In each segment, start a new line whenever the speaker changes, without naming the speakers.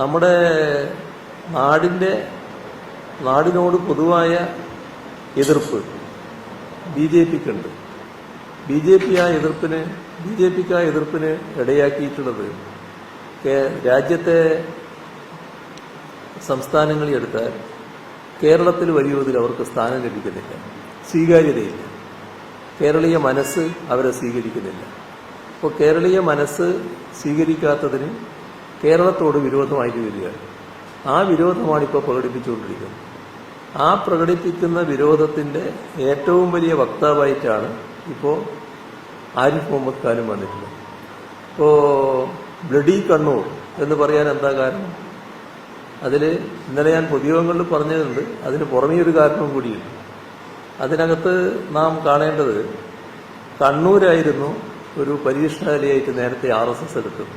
നമ്മുടെ നാടിന്റെ നാടിനോട് പൊതുവായ എതിർപ്പ് ബി ജെ പിക്കുണ്ട്. ബി ജെ പി ആ എതിർപ്പിന് ബി ജെ പിക്ക് ആ എതിർപ്പിന് ഇടയാക്കിയിട്ടുള്ളത് രാജ്യത്തെ സംസ്ഥാനങ്ങളിൽ എടുത്താൽ കേരളത്തിൽ വലിയ അവർക്ക് സ്ഥാനം ലഭിക്കുന്നില്ല. സ്വീകാര്യതയില്ല. കേരളീയ മനസ്സ് അവരെ സ്വീകരിക്കുന്നില്ല. അപ്പോൾ കേരളീയ മനസ്സ് സ്വീകരിക്കാത്തതിന് കേരളത്തോട് വിരോധമായിട്ട് വരികയാണ് ആ വിരോധമാണ് ഇപ്പോൾ പ്രകടിപ്പിച്ചുകൊണ്ടിരിക്കുന്നത്. ആ പ്രകടിപ്പിക്കുന്ന വിരോധത്തിന്റെ ഏറ്റവും വലിയ വക്താവായിട്ടാണ് ഇപ്പോൾ ആരിഫ് മുഹമ്മദ് ഖാനും വന്നിട്ടുള്ളത്. ഇപ്പോൾ ബ്ലഡി കണ്ണൂർ എന്ന് പറയാൻ എന്താ കാരണം? അതിൽ ഇന്നലെ ഞാൻ പൊതുയോഗങ്ങളിൽ പറഞ്ഞതുണ്ട് അതിന് പുറമേ ഒരു കാരണവും കൂടിയുണ്ട്. അതിനകത്ത് നാം കാണേണ്ടത് കണ്ണൂരായിരുന്നു ഒരു പരീക്ഷണാലയായിട്ട് നേരത്തെ ആർ എസ് എസ് എടുത്തത്.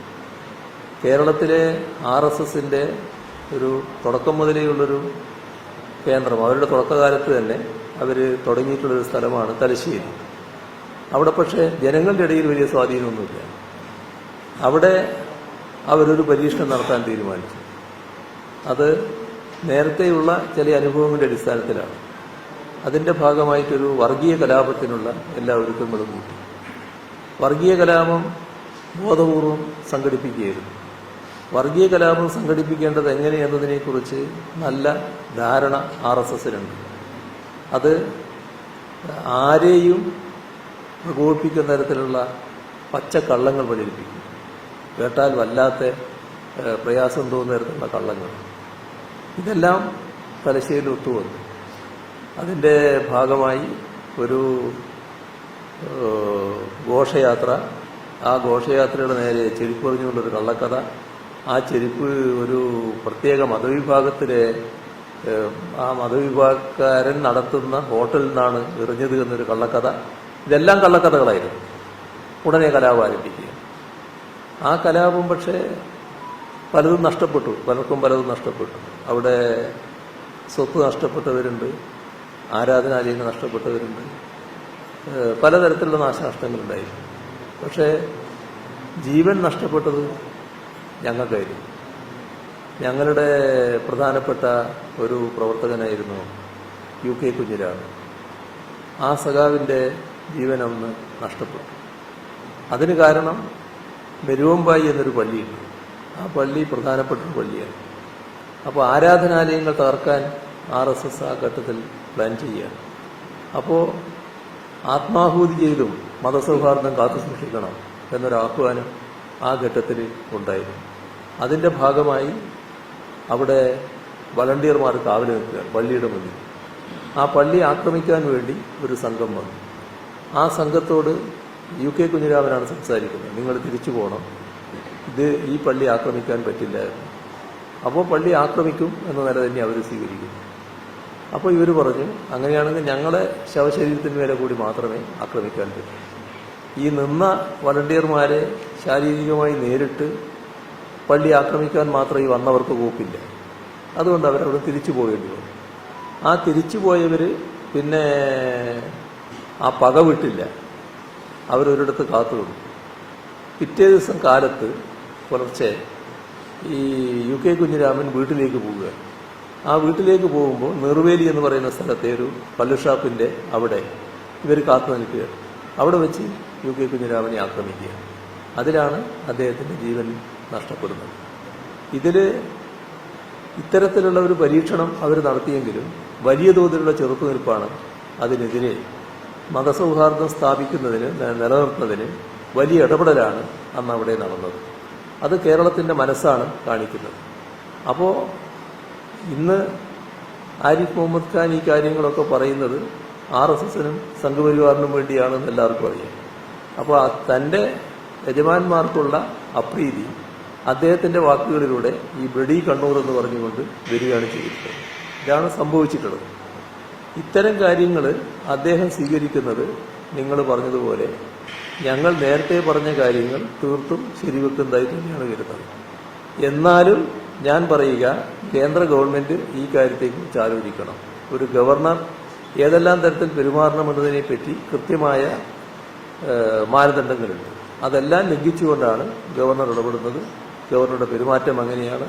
കേരളത്തിലെ ആർ എസ് എസിന്റെ ഒരു തുടക്കം മുതലേയുള്ളൊരു കേന്ദ്രം. അവരുടെ തുടക്കകാലത്ത് തന്നെ അവർ തുടങ്ങിയിട്ടുള്ളൊരു സ്ഥലമാണ് തലശ്ശേരി. അവിടെ പക്ഷേ ജനങ്ങളുടെ ഇടയിൽ വലിയ സ്വാധീനമൊന്നുമില്ല. അവിടെ അവരൊരു പരീക്ഷണം നടത്താൻ തീരുമാനിച്ചു. അത് നേരത്തെയുള്ള ചില അനുഭവങ്ങളുടെ അടിസ്ഥാനത്തിലാണ്. അതിന്റെ ഭാഗമായിട്ടൊരു വർഗീയ കലാപത്തിനുള്ള എല്ലാ ഒരുക്കങ്ങളും കൂട്ടി. വർഗീയ കലാപം ബോധപൂർവം സംഘടിപ്പിക്കുകയായിരുന്നു. വർഗീയ കലാപം സംഘടിപ്പിക്കേണ്ടത് എങ്ങനെയെന്നതിനെക്കുറിച്ച് നല്ല ധാരണ ആർ എസ് എസിനുണ്ട് അത് ആരെയും പ്രകോപിപ്പിക്കുന്ന തരത്തിലുള്ള പച്ചക്കള്ളങ്ങൾ പ്രചരിപ്പിക്കും. കേട്ടാൽ വല്ലാത്ത പ്രയാസം തോന്നുന്ന തരത്തിലുള്ള കള്ളങ്ങൾ. ഇതെല്ലാം തലശ്ശേരിയിൽ ഒത്തുവന്നു. അതിന്റെ ഭാഗമായി ഒരു ഘോഷയാത്ര. ആ ഘോഷയാത്രയുടെ നേരെ ചെരുപ്പറിഞ്ഞുകൊണ്ടൊരു കള്ളക്കഥ. ആ ചെരുപ്പ് ഒരു പ്രത്യേക മതവിഭാഗത്തിലെ ആ മതവിഭാഗക്കാരൻ നടത്തുന്ന ഹോട്ടലിൽ നിന്നാണ് എറിഞ്ഞത് എന്നൊരു കള്ളക്കഥ. ഇതെല്ലാം കള്ളക്കഥകളായിരുന്നു. ഉടനെ കലാപം ആരംഭിക്കുക. ആ കലാപം പക്ഷേ പലതും നഷ്ടപ്പെട്ടു. പലർക്കും പലതും നഷ്ടപ്പെട്ടു. അവിടെ സ്വത്ത് നഷ്ടപ്പെട്ടവരുണ്ട് ആരാധനാലയങ്ങൾ നഷ്ടപ്പെട്ടവരുണ്ട്. പലതരത്തിലുള്ള നാശനഷ്ടങ്ങളുണ്ടായിരുന്നു പക്ഷേ ജീവൻ നഷ്ടപ്പെട്ടത് ഞങ്ങൾക്കായിരുന്നു. ഞങ്ങളുടെ പ്രധാനപ്പെട്ട ഒരു പ്രവർത്തകനായിരുന്നു യു കെ കുഞ്ഞിരാണ് ആ സഖാവിന്റെ ജീവനൊന്ന് നഷ്ടപ്പെട്ടു. അതിന് കാരണം മെരുവമ്പായി എന്നൊരു പള്ളിയുണ്ട്. ആ പള്ളി പ്രധാനപ്പെട്ട ഒരു പള്ളിയാണ്. അപ്പോൾ ആരാധനാലയങ്ങൾ തകർക്കാൻ ആർ എസ് എസ് ആ ഘട്ടത്തിൽ പ്ലാൻ ചെയ്യുകയാണ്. അപ്പോൾ ആത്മാഹൂതി ചെയ്തും മതസൗഹാർദ്ദം കാത്തു സൂക്ഷിക്കണം എന്നൊരു ആഹ്വാനം ആ ഘട്ടത്തിൽ ഉണ്ടായിരുന്നു. അതിന്റെ ഭാഗമായി അവിടെ വളണ്ടിയർമാർ കാവൽ നിൽക്കുക പള്ളിയുടെ മുന്നിൽ. ആ പള്ളി ആക്രമിക്കാൻ വേണ്ടി ഒരു സംഘം വന്നു. ആ സംഘത്തോട് യു കെ കുഞ്ഞിരാമനാണ് സംസാരിക്കുന്നത്. നിങ്ങൾ തിരിച്ചു പോകണം. ഇത് ഈ പള്ളി ആക്രമിക്കാൻ പറ്റില്ല എന്ന്. അപ്പോൾ പള്ളി ആക്രമിക്കും എന്ന നില തന്നെ അവർ സ്വീകരിക്കുന്നു. അപ്പോൾ ഇവർ പറഞ്ഞു അങ്ങനെയാണെങ്കിൽ ഞങ്ങളെ ശവശരീരത്തിന് മേലെ കൂടി മാത്രമേ ആക്രമിക്കാൻ പറ്റൂ. ഈ നിന്ന വളണ്ടിയർമാരെ ശാരീരികമായി നേരിട്ട് പള്ളി ആക്രമിക്കാൻ മാത്രം ഈ വന്നവർക്ക് കൂപ്പില്ല. അതുകൊണ്ട് അവരവിടെ തിരിച്ചു പോകേണ്ടി വന്നു. ആ തിരിച്ചു പോയവർ പിന്നെ ആ പക വിട്ടില്ല. അവരൊരിടത്ത് കാത്തു നിന്നു. പിറ്റേ ദിവസം കാലത്ത് പുലർച്ചെ ഈ യു കെ കുഞ്ഞിരാമൻ വീട്ടിലേക്ക് പോവുക. ആ വീട്ടിലേക്ക് പോകുമ്പോൾ നിർവേലി എന്ന് പറയുന്ന സ്ഥലത്തെ ഒരു പല്ലുഷാപ്പിന്റെ അവിടെ ഇവർ കാത്തു നിൽക്കുക അവിടെ വെച്ച് യു കെ കുഞ്ഞിരാമനെ ആക്രമിക്കുക അതിലാണ് അദ്ദേഹത്തിന്റെ ജീവൻ നഷ്ടപ്പെടുന്നത് ഇതിൽ ഇത്തരത്തിലുള്ള ഒരു പരീക്ഷണം അവർ നടത്തിയെങ്കിലും വലിയ തോതിലുള്ള ചെറുത്തുനിൽപ്പാണ് അതിനെതിരെ മതസൗഹാർദ്ദം സ്ഥാപിക്കുന്നതിന് നിലനിർത്തുന്നതിന് വലിയ ഇടപെടലാണ് അന്ന് അവിടെ നടന്നത്. അത് കേരളത്തിന്റെ മനസ്സാണ് കാണിക്കുന്നത്. അപ്പോൾ ഇന്ന് ആരിഫ് മുഹമ്മദ് ഖാൻ ഈ കാര്യങ്ങളൊക്കെ പറയുന്നത് ആർ എസ് എസിനും സംഘപരിവാറിനും വേണ്ടിയാണെന്ന് എല്ലാവർക്കും അറിയാം. അപ്പോൾ തന്റെ യജമാന്മാർക്കുള്ള അപ്രീതി അദ്ദേഹത്തിന്റെ വാക്കുകളിലൂടെ ഈ ബ്രഡി കണ്ണൂർ എന്ന് പറഞ്ഞുകൊണ്ട് വരികയാണ് ചെയ്തിട്ടുള്ളത്. ഇതാണ് സംഭവിച്ചിട്ടുള്ളത്. ഇത്തരം കാര്യങ്ങൾ അദ്ദേഹം സ്വീകരിക്കുന്നത് നിങ്ങൾ പറഞ്ഞതുപോലെ ഞങ്ങൾ നേരത്തെ പറഞ്ഞ കാര്യങ്ങൾ തീർത്തും ശരിവെക്കുന്നതായി തന്നെയാണ് വരുന്നത് എന്നാലും ഞാൻ പറയുക കേന്ദ്ര ഗവൺമെന്റ് ഈ കാര്യത്തെക്കുറിച്ച് ആലോചിക്കണം. ഒരു ഗവർണർ ഏതെല്ലാം തരത്തിൽ പെരുമാറണമെന്നതിനെ പറ്റി കൃത്യമായ മാനദണ്ഡങ്ങളുണ്ട്. അതെല്ലാം ലംഘിച്ചുകൊണ്ടാണ് ഗവർണർ ഇടപെടുന്നത്. ഗവർണറുടെ പെരുമാറ്റം അങ്ങനെയാണ്.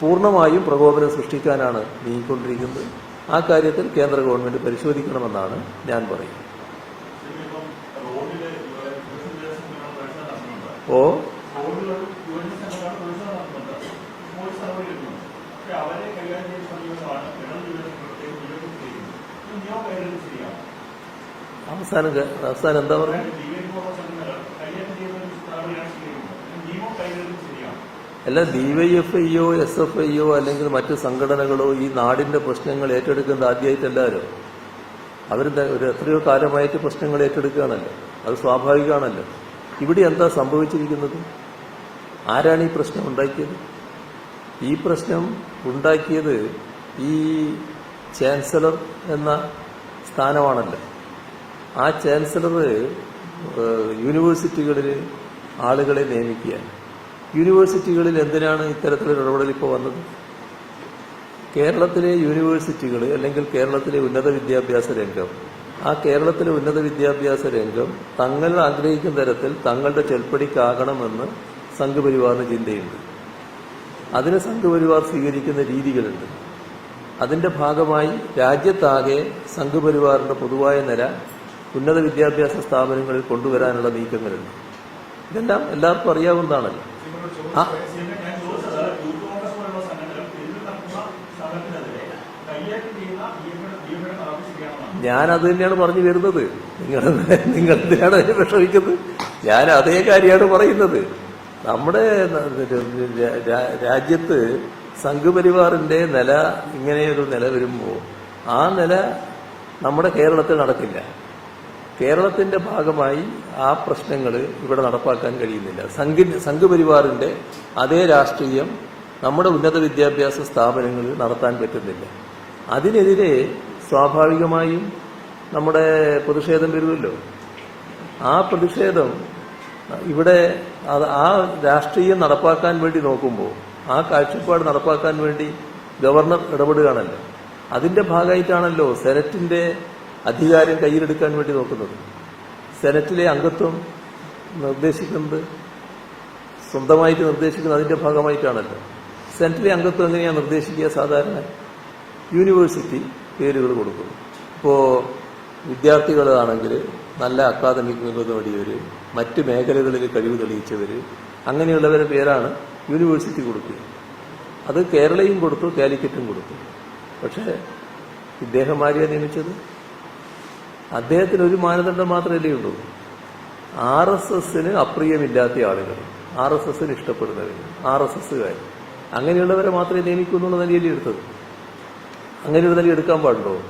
പൂർണമായും പ്രകോപനം സൃഷ്ടിക്കാനാണ് നീങ്ങിക്കൊണ്ടിരിക്കുന്നത്. ആ കാര്യത്തിൽ കേന്ദ്ര ഗവൺമെന്റ് പരിശോധിക്കണമെന്നാണ് ഞാൻ പറയുന്നത്. ഓ?
അവസാനം അവസാനം എന്താ പ്രവേശനം നടത്തുന്നുണ്ട് പോലീസ് നടപടി എടുക്കുന്നുണ്ട് പക്ഷെ അവരെ കൈകാര്യം ചെയ്യുന്ന സമീപനമാണ് ഇടം യുവജന പ്രത്യേകം യുവജന ചെയ്യുന്നത് ഇത് നിയമം കൈകാര്യം ശരിയാണ്
അവസാനം ക- അവസാനം എന്താ പറയുക
അതായത് ഡിവൈൻ പോലുള്ള സംഘടനകൾ കൈകാര്യം ചെയ്യുന്ന ഒരു നടപടിയാണ് സ്വീകരിക്കുന്നത് ഇത് നിയമം കൈകാര്യം ശരിയാണ്
അല്ല ഡിവൈഎഫ്ഐയോ എസ് എഫ് ഐയോ അല്ലെങ്കിൽ മറ്റ് സംഘടനകളോ ഈ നാടിന്റെ പ്രശ്നങ്ങൾ ഏറ്റെടുക്കുന്നത് ആദ്യമായിട്ടല്ലാരോ അവർ ഒരു എത്രയോ കാലമായിട്ട് പ്രശ്നങ്ങൾ ഏറ്റെടുക്കുകയാണല്ലോ. അത് സ്വാഭാവികമാണല്ലോ. ഇവിടെ എന്താ സംഭവിച്ചിരിക്കുന്നത്? ആരാണ് ഈ പ്രശ്നം ഉണ്ടാക്കിയത്? ഈ പ്രശ്നം ഉണ്ടാക്കിയത് ഈ ചാൻസലർ എന്ന സ്ഥാനമാണല്ലോ. ആ ചാൻസലർ യൂണിവേഴ്സിറ്റികളിൽ ആളുകളെ നിയമിക്കുകയാണ്. യൂണിവേഴ്സിറ്റികളിൽ എന്തിനാണ് ഇത്തരത്തിലൊരു ഇടപെടൽ ഇപ്പോൾ വന്നത്? കേരളത്തിലെ യൂണിവേഴ്സിറ്റികൾ അല്ലെങ്കിൽ കേരളത്തിലെ ഉന്നത വിദ്യാഭ്യാസ രംഗം ആ കേരളത്തിലെ ഉന്നത വിദ്യാഭ്യാസ രംഗം തങ്ങൾ ആഗ്രഹിക്കുന്ന തരത്തിൽ തങ്ങളുടെ ചെൽപ്പടിക്കാകണമെന്ന് സംഘപരിവാറിന് ചിന്തയുണ്ട്. അതിന് സംഘപരിവാർ സ്വീകരിക്കുന്ന രീതികളുണ്ട്. അതിന്റെ ഭാഗമായി രാജ്യത്താകെ സംഘപരിവാറിന്റെ പൊതുവായ നില ഉന്നത വിദ്യാഭ്യാസ സ്ഥാപനങ്ങളിൽ കൊണ്ടുവരാനുള്ള നീക്കങ്ങളുണ്ട്. ഇതെല്ലാം എല്ലാവർക്കും അറിയാവുന്നതാണല്ലോ.
ഞാൻ
അത് തന്നെയാണ് പറഞ്ഞു വരുന്നത്. നിങ്ങൾ നിങ്ങൾ എന്തിനാണ് അതിനെ വിഷമിക്കുന്നത്? ഞാൻ അതേ കാര്യമാണ് പറയുന്നത്. നമ്മുടെ രാജ്യത്ത് സംഘപരിവാറിന്റെ നില ഇങ്ങനെയൊരു നില വരുമ്പോൾ ആ നില നമ്മുടെ കേരളത്തിൽ നടക്കില്ല. കേരളത്തിന്റെ ഭാഗമായി ആ പ്രശ്നങ്ങൾ ഇവിടെ നടപ്പാക്കാൻ കഴിയുന്നില്ല. സംഘ സംഘപരിവാറിന്റെ അതേ രാഷ്ട്രീയം നമ്മുടെ ഉന്നത വിദ്യാഭ്യാസ സ്ഥാപനങ്ങളിൽ നടത്താൻ പറ്റുന്നില്ല. അതിനെതിരെ സ്വാഭാവികമായും നമ്മുടെ പ്രതിഷേധം വരുമല്ലോ. ആ പ്രതിഷേധം ഇവിടെ ആ രാഷ്ട്രീയം നടപ്പാക്കാൻ വേണ്ടി നോക്കുമ്പോൾ ആ കാഴ്ചപ്പാട് നടപ്പാക്കാൻ വേണ്ടി ഗവർണർ ഇടപെടുകയാണല്ലോ. അതിന്റെ ഭാഗമായിട്ടാണല്ലോ സെനറ്റിന്റെ അധികാരം കയ്യിലെടുക്കാൻ വേണ്ടി നോക്കുന്നത്. സെനറ്റിലെ അംഗത്വം നിർദ്ദേശിക്കുന്നത് സ്വന്തമായിട്ട് നിർദ്ദേശിക്കുന്നത് അതിന്റെ ഭാഗമായിട്ടാണല്ലോ. സെനറ്റിലെ അംഗത്വം എങ്ങനെയാണ് നിർദ്ദേശിക്കുക? സാധാരണ യൂണിവേഴ്സിറ്റി പേരുകൾ കൊടുക്കുന്നു. ഇപ്പോൾ വിദ്യാർത്ഥികളാണെങ്കിൽ നല്ല അക്കാദമിക് മികവ് നേടിയവർ മറ്റ് മേഖലകളിൽ കഴിവ് തെളിയിച്ചവർ അങ്ങനെയുള്ളവരുടെ പേരാണ് യൂണിവേഴ്സിറ്റി കൊടുക്കുക. അത് കേരളയും കൊടുത്തു കാലിക്കറ്റും കൊടുത്തു. പക്ഷേ ഇദ്ദേഹം ആരെയാണ് നിയമിച്ചത്? അദ്ദേഹത്തിന് ഒരു മാനദണ്ഡം മാത്രമല്ലേ ഉള്ളൂ. ആർ എസ് എസിന് അപ്രിയമില്ലാത്ത ആളുകൾ ആർ എസ് എസിന് ഇഷ്ടപ്പെടുന്നവർ ആർ എസ് എസ്സുകാർ. അങ്ങനെയുള്ളവരെ മാത്രമേ നിയമിക്കൂ എന്നുള്ള നിലയിൽ എടുത്തത്. അങ്ങനെ ഒരു നില എടുക്കാൻ പാടുണ്ടോ?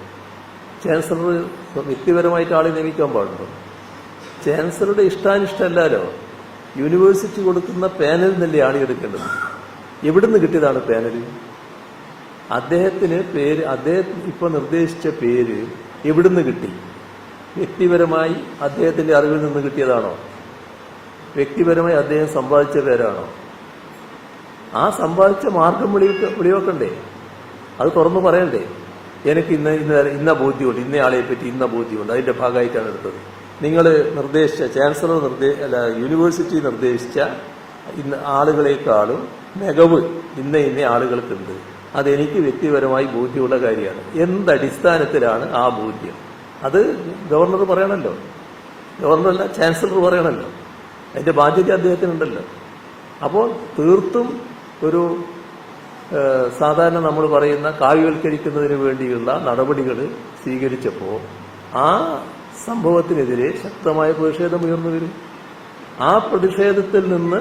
ചാൻസലർ വ്യക്തിപരമായിട്ട് ആളെ നിയമിക്കാൻ പാടുണ്ടോ? ചാൻസലറുടെ ഇഷ്ടാനിഷ്ടമല്ലാലോ? യൂണിവേഴ്സിറ്റി കൊടുക്കുന്ന പാനൽ നിന്നല്ലേ ആളെ എടുക്കേണ്ടത്? എവിടുന്ന് കിട്ടിയതാണ് പാനൽ? അദ്ദേഹത്തിന് പേര് അദ്ദേഹം ഇപ്പൊ നിർദ്ദേശിച്ച പേര് എവിടുന്ന് കിട്ടി? വ്യക്തിപരമായി അദ്ദേഹത്തിന്റെ അറിവിൽ നിന്ന് കിട്ടിയതാണോ? വ്യക്തിപരമായി അദ്ദേഹം സമ്പാദിച്ച പേരാണോ? ആ സമ്പാദിച്ച മാർഗം വെളി വിളിവെക്കണ്ടേ? അത് തുറന്നു പറയണ്ടേ? എനിക്ക് ഇന്ന ഇന്ന ഇന്ന ബോധ്യമുണ്ട് ഇന്ന ആളെ പറ്റി ഇന്ന ബോധ്യമുണ്ട് അതിന്റെ ഭാഗമായിട്ടാണ് എടുത്തത്. നിങ്ങൾ നിർദ്ദേശിച്ച ചാൻസലർ നിർദ്ദേ അല്ല യൂണിവേഴ്സിറ്റി നിർദ്ദേശിച്ച ഇന്ന് ആളുകളെക്കാളും മികവ് ഇന്ന ഇന്ന ആളുകൾക്കുണ്ട്. അതെനിക്ക് വ്യക്തിപരമായി ബോധ്യമുള്ള കാര്യമാണ്. എന്തടിസ്ഥാനത്തിലാണ് ആ ബോധ്യം? അത് ഗവർണർ പറയണല്ലോ. ഗവർണറല്ല ചാൻസലർ പറയണല്ലോ. അതിന്റെ ബാധ്യത അദ്ദേഹത്തിനുണ്ടല്ലോ. അപ്പോൾ തീർത്തും ഒരു സാധാരണ നമ്മൾ പറയുന്ന കാവ്യവൽക്കരിക്കുന്നതിന് വേണ്ടിയുള്ള നടപടികൾ സ്വീകരിച്ചപ്പോൾ ആ സംഭവത്തിനെതിരെ ശക്തമായ പ്രതിഷേധം ഉയർന്നു വരും. ആ പ്രതിഷേധത്തിൽ നിന്ന്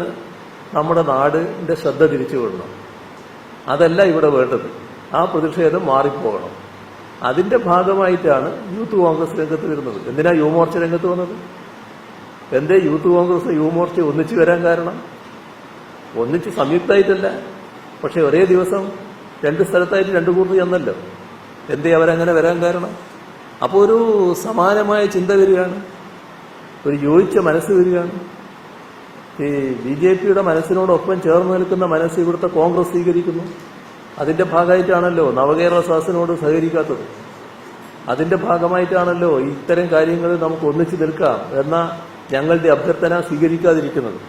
നമ്മുടെ നാടിന്റെ ശ്രദ്ധ തിരിച്ചു വിടണം അതല്ല ഇവിടെ വേണ്ടത്. ആ പ്രതിഷേധം മാറിപ്പോകണം. അതിന്റെ ഭാഗമായിട്ടാണ് യൂത്ത് കോൺഗ്രസ് രംഗത്ത് വരുന്നത്. എന്തിനാ യുവമോർച്ച രംഗത്ത് വന്നത്? എന്തേ യൂത്ത് കോൺഗ്രസ് യുവമോർച്ച ഒന്നിച്ചു വരാൻ കാരണം? ഒന്നിച്ച് സംയുക്തമായിട്ടല്ല. പക്ഷെ ഒരേ ദിവസം രണ്ട് സ്ഥലത്തായിട്ട് രണ്ട് കൂട്ടർ ചെന്നല്ലോ. എന്തേ അവരങ്ങനെ വരാൻ കാരണം? അപ്പോൾ ഒരു സമാനമായ ചിന്ത വരികയാണ്. ഒരു യോജിച്ച മനസ്സ് വരികയാണ്. ഈ ബി ജെ പിയുടെ മനസ്സിനോടൊപ്പം ചേർന്ന് നിൽക്കുന്ന മനസ്സ് ഇവിടുത്തെ കോൺഗ്രസ് സ്വീകരിക്കുന്നു. അതിന്റെ ഭാഗമായിട്ടാണല്ലോ നവകേരള സദസ്സിനോട് സഹകരിക്കാത്തത്. അതിന്റെ ഭാഗമായിട്ടാണല്ലോ ഇത്തരം കാര്യങ്ങൾ നമുക്ക് ഒന്നിച്ചു നിൽക്കാം എന്ന ഞങ്ങളുടെ അഭ്യർത്ഥന സ്വീകരിക്കാതിരിക്കുന്നത്.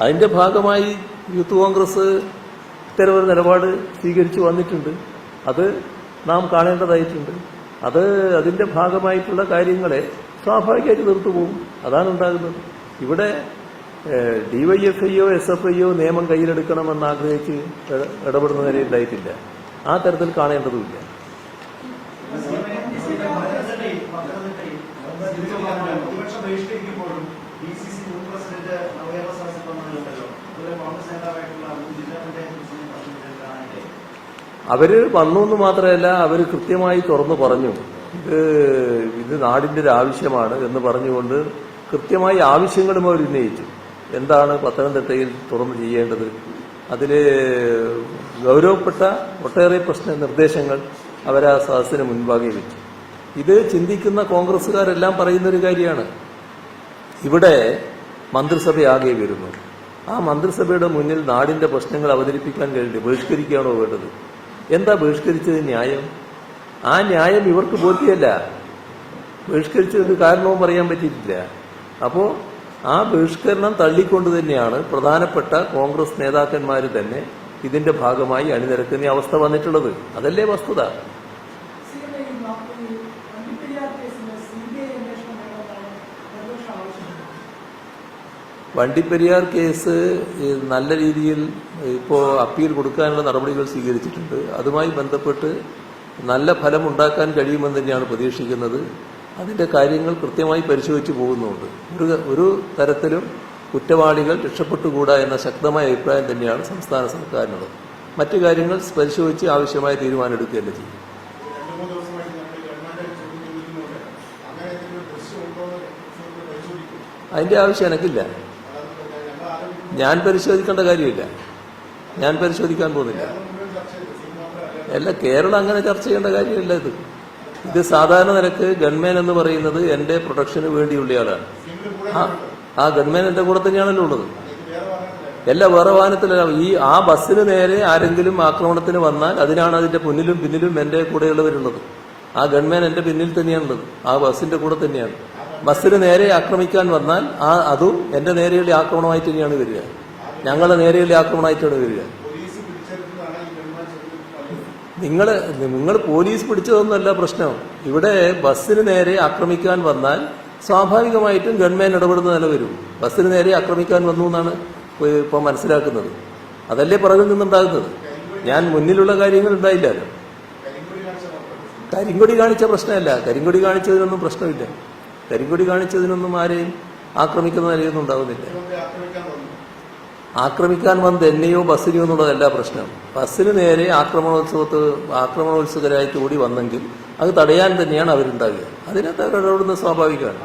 അതിന്റെ ഭാഗമായി യൂത്ത് കോൺഗ്രസ് ഇത്തരമൊരു നിലപാട് സ്വീകരിച്ചു വന്നിട്ടുണ്ട്. അത് നാം കാണേണ്ടതായിട്ടുണ്ട്. അത് അതിന്റെ ഭാഗമായിട്ടുള്ള കാര്യങ്ങളെ സ്വാഭാവികമായിട്ട് നിർത്തുപോകും അതാണ് ഉണ്ടാകുന്നത് ഇവിടെ ഡിവൈഎഫ്ഐയോ എസ് എഫ് ഐയോ നിയമം കയ്യിലെടുക്കണമെന്ന് ആഗ്രഹിച്ച് ഇട- ഇടപെടുന്ന നിലയിൽ ഉണ്ടായിട്ടില്ല ആ തരത്തിൽ കാണേണ്ടതുമില്ല. അവർ വന്നു എന്ന് മാത്രമല്ല അവർ കൃത്യമായി തുറന്നു പറഞ്ഞു ഇത് ഇത് നാടിന്റെ ഒരു ആവശ്യമാണ് എന്ന് പറഞ്ഞുകൊണ്ട് കൃത്യമായി ആവശ്യങ്ങളും അവർ ഉന്നയിച്ചു. എന്താണ് പത്തനംതിട്ടയിൽ തുറന്നു ചെയ്യേണ്ടത്? അതിൽ ഗൗരവപ്പെട്ട ഒട്ടേറെ പ്രശ്ന നിർദ്ദേശങ്ങൾ അവർ ആ സദസ്സിന് മുൻപാകെ വെച്ചു. ഇത് ചിന്തിക്കുന്ന കോൺഗ്രസ്സുകാരെല്ലാം പറയുന്നൊരു കാര്യമാണ്. ഇവിടെ മന്ത്രിസഭയാകെ വരുന്നു ആ മന്ത്രിസഭയുടെ മുന്നിൽ നാടിന്റെ പ്രശ്നങ്ങൾ അവതരിപ്പിക്കാൻ കഴിഞ്ഞു ബഹിഷ്കരിക്കുകയാണോ വേണ്ടത്? എന്താ ബഹിഷ്കരിച്ചത് ന്യായം? ആ ന്യായം ഇവർക്ക് ബോധ്യമല്ല ബഹിഷ്കരിച്ചതിന് കാരണവും പറയാൻ പറ്റിയിട്ടില്ല. അപ്പോ ആ ബഹിഷ്കരണം തള്ളിക്കൊണ്ട് തന്നെയാണ് പ്രധാനപ്പെട്ട കോൺഗ്രസ് നേതാക്കന്മാർ തന്നെ ഇതിന്റെ ഭാഗമായി അണിനിരക്കുന്ന അവസ്ഥ വന്നിട്ടുള്ളത്. അതല്ലേ വസ്തുത.
വണ്ടിപ്പെരിയാർ
കേസ് നല്ല രീതിയിൽ ഇപ്പോൾ അപ്പീൽ കൊടുക്കാനുള്ള നടപടികൾ സ്വീകരിച്ചിട്ടുണ്ട്. അതുമായി ബന്ധപ്പെട്ട് നല്ല ഫലം ഉണ്ടാക്കാൻ കഴിയുമെന്ന് തന്നെയാണ് പ്രതീക്ഷിക്കുന്നത്. അതിന്റെ കാര്യങ്ങൾ കൃത്യമായി പരിശോധിച്ചു പോകുന്നുണ്ട്. ഒരു ഒരു തരത്തിലും കുറ്റവാളികൾ രക്ഷപ്പെട്ടുകൂടാ എന്ന ശക്തമായ അഭിപ്രായം തന്നെയാണ് സംസ്ഥാന സർക്കാരിനുള്ളത്. മറ്റു കാര്യങ്ങൾ പരിശോധിച്ച് ആവശ്യമായ തീരുമാനം എടുക്കുകയല്ല ചെയ്യും. അതിന്റെ ആവശ്യം എനിക്കില്ല. ഞാൻ പരിശോധിക്കേണ്ട കാര്യമില്ല. ഞാൻ പരിശോധിക്കാൻ പോകുന്നില്ല. അല്ല കേരളം അങ്ങനെ ചർച്ച ചെയ്യേണ്ട കാര്യമില്ല ഇത്. ഇത് സാധാരണ നിലയ്ക്ക് ഗൺമാൻ എന്ന് പറയുന്നത് എന്റെ പ്രൊട്ടക്ഷന് വേണ്ടിയുള്ളയാളാണ്. ആ ആ ഗൺമാൻ എന്റെ കൂടെ തന്നെയാണല്ലോ ഉള്ളത്. എല്ലാ വേറെ വാഹനത്തിലല്ല. ഈ ആ ബസ്സിന് നേരെ ആരെങ്കിലും ആക്രമണത്തിന് വന്നാൽ അതിനാണ് അതിന്റെ മുന്നിലും പിന്നിലും എന്റെ കൂടെയുള്ളവരുള്ളത്. ആ ഗൺമാൻ എന്റെ പിന്നിൽ തന്നെയാണുള്ളത്. ആ ബസ്സിന്റെ കൂടെ തന്നെയാണ്. ബസ്സിന് നേരെ ആക്രമിക്കാൻ വന്നാൽ ആ അതും എന്റെ നേരെയുള്ള ആക്രമണമായിട്ട് തന്നെയാണ് വരിക. ഞങ്ങളുടെ നേരെയുള്ള ആക്രമണമായിട്ടാണ് വരിക
പോലീസ് പിടിച്ചെടുത്തതാണ് ഈ ഗവൺമെന്റ് ചോദ്യം പറയുന്നത്
നിങ്ങൾ നിങ്ങൾ പോലീസ് പിടിച്ചതൊന്നുമല്ല പ്രശ്നം. ഇവിടെ ബസ്സിന് നേരെ ആക്രമിക്കാൻ വന്നാൽ സ്വാഭാവികമായിട്ടും ഗവൺമെന്റ് ഇടപെടുന്ന നില വരും. ബസ്സിന് നേരെ ആക്രമിക്കാൻ വന്നു എന്നാണ് ഇപ്പൊ മനസ്സിലാക്കുന്നത്. അതല്ലേ പുറകിൽ നിന്നുണ്ടാകുന്നത്? ഞാൻ മുന്നിലുള്ള കാര്യങ്ങൾ ഉണ്ടായില്ലല്ലോ.
കരിങ്കൊടി കാണിച്ച
പ്രശ്നമല്ല. കരിങ്കൊടി കാണിച്ചതിനൊന്നും പ്രശ്നമില്ല. കരിങ്കൊടി കാണിച്ചതിനൊന്നും ആരെയും ആക്രമിക്കുന്ന നിലയൊന്നും ഉണ്ടാകുന്നില്ല
ആക്രമിക്കാൻ വന്നു
ആക്രമിക്കാൻ വന്നത് എന്നെയോ ബസ്സിനെയോ എന്നുള്ളതല്ല പ്രശ്നം. ബസ്സിന് നേരെ ആക്രമണോത്സവത്ത് ആക്രമണോത്സുകരായിട്ട് കൂടി വന്നെങ്കിൽ അത് തടയാൻ തന്നെയാണ് അവരുണ്ടാവുക. അതിനകത്ത് അവർ ഇടപെടുന്നത് സ്വാഭാവികമാണ്.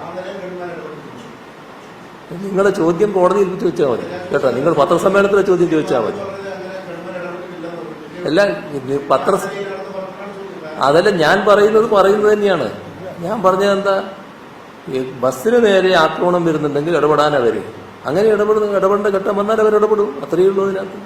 നിങ്ങളുടെ ചോദ്യം കോടതിയിൽ ചോദിച്ചാൽ മതി. കേട്ടോ നിങ്ങൾ പത്രസമ്മേളനത്തിലെ ചോദ്യം ചോദിച്ചാൽ മതി. അല്ല പത്ര അതല്ല ഞാൻ പറയുന്നത് പറയുന്നത് തന്നെയാണ്. ഞാൻ പറഞ്ഞത് എന്താ? ബസ്സിന് നേരെ ആക്രമണം വരുന്നുണ്ടെങ്കിൽ ഇടപെടാൻ അവർ. അങ്ങനെ ഇടപെടുന്ന ഇടപെടേണ്ട ഘട്ടം വന്നാൽ അവർ ഇടപെടും അത്രയേ ഉള്ളൂ അതിനകത്ത്.